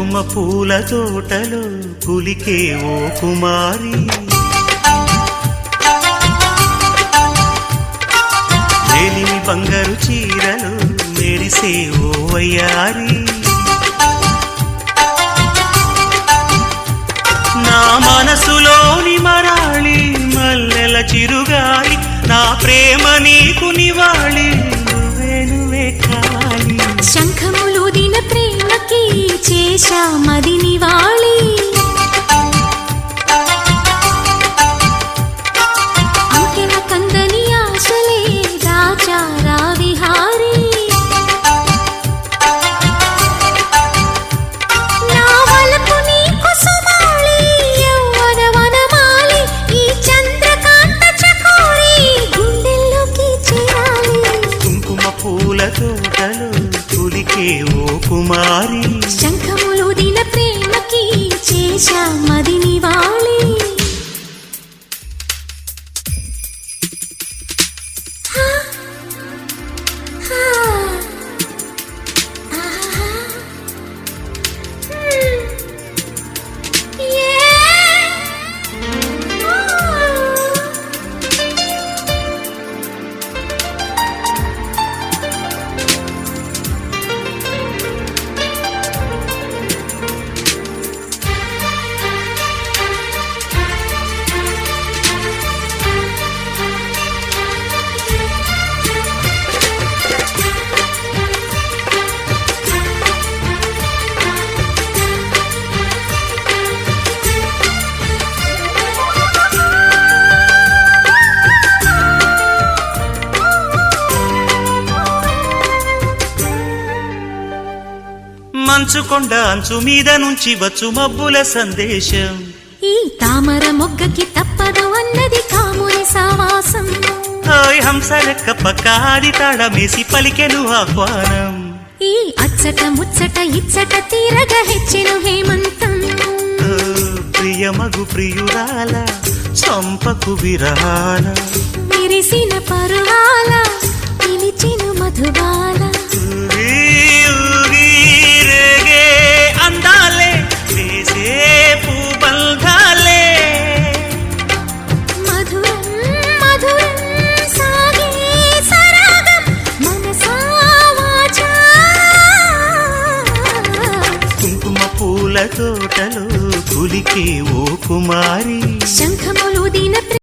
పూల తోటలో కులికే ఓ కుమారి. మేలిమి బంగారు చీరలు మెరిసే ఓ వయ్యారి. నా మనసులోని మరాళి మల్లెల చిరుగాలి నా ప్రేమ నీకు నివాళి నువ్వే నువ్వే కాలి. శంఖములు చేశా వాళి ఓ కుమారి. శంఖములు దిన ప్రేమకి చేశా మది నివాళి. మంచు కొండ అంచు మీద నుంచి వచ్చు మబ్బుల సందేశం. ఈ తామర మొగ్గకి తప్పదు అన్నది కాముని సావాసం. హాయ్ హంసలెక్క పక్కాది తాళమేసి పలికెను ఆహ్వానం. ఈ అచ్చట ముచ్చట ఇచ్చట తీరగ హెచ్చెను హేమంతం. ప్రియమగు ప్రియురాల చంపకు విరాల విరిసిన పరువాల పిలిచెను మధుబాల. కుంకుమ పూల తోటలో కులికే ఓ కుమారి శంఖములు దిన